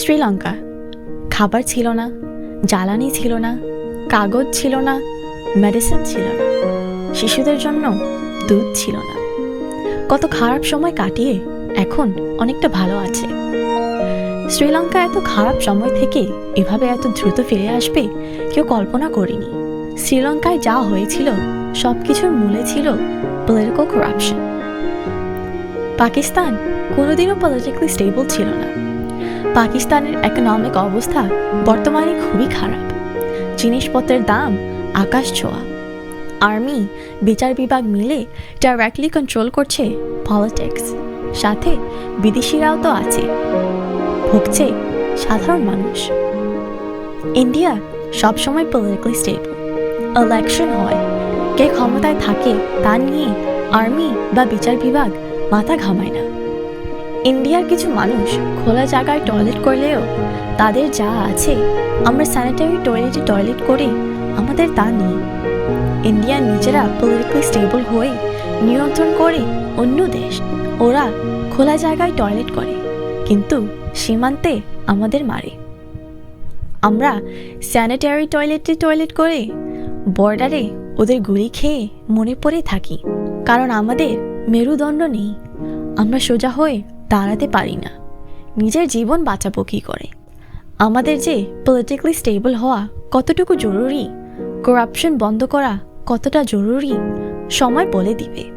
শ্রীলঙ্কা। খাবার ছিল না, জ্বালানি ছিল না, কাগজ ছিল না মেডিসিন ছিল না, শিশুদের জন্য দুধ ছিল না। কত খারাপ সময় কাটিয়ে এখন অনেকটা ভালো আছে। শ্রীলঙ্কা এত খারাপ সময় থেকে এভাবে এত দ্রুত ফিরে আসবে কেউ কল্পনা করেনি। শ্রীলঙ্কায় যা হয়েছিল সব কিছুর মূলে ছিল পলিটিক্যাল করাপশন পাকিস্তান কোনোদিনও পলিটিক্যালি স্টেবল ছিল না। পাকিস্তানের ইকোনমিক অবস্থা বর্তমানে খুবই খারাপ। জিনিসপত্রের দাম আকাশ ছোঁয়া। আর্মি, বিচার বিভাগ মিলে ডাইরেক্টলি কন্ট্রোল করছে পলিটিক্স সাথে বিদেশিরাও তো আছে। ভুগছে সাধারণ মানুষ। ইন্ডিয়া সবসময় পলিটিক্যালি স্টেবল ইলেকশন হয়, কে ক্ষমতায় থাকে তা নিয়ে আর্মি বা বিচার বিভাগ মাথা ঘামায় না। ইন্ডিয়ার কিছু মানুষ খোলা জায়গায় টয়লেট করলেও তাদের যা আছে, আমরা স্যানিটারি টয়লেটে টয়লেট করি, আমাদের তা নেই। ইন্ডিয়া নিজেরা পলিটিক্যালি স্টেবল হয়ে নিয়ন্ত্রণ করে অন্য দেশ, ওরা খোলা জায়গায় টয়লেট করে, কিন্তু সীমান্তে আমাদের মারে। আমরা স্যানিটারি টয়লেটে টয়লেট করে বর্ডারে ওদের গুলি খেয়ে মনে পড়ে থাকি, কারণ আমাদের মেরুদণ্ড নেই। আমরা সোজা হয়ে দাঁড়াতে পারি না। নিজের জীবন বাঁচাবো কী করে? আমাদের যে পলিটিক্যালি স্টেবল হওয়া কতটুকু জরুরি? করাপশন বন্ধ করা কতটা জরুরি? সময় বলে দিবে।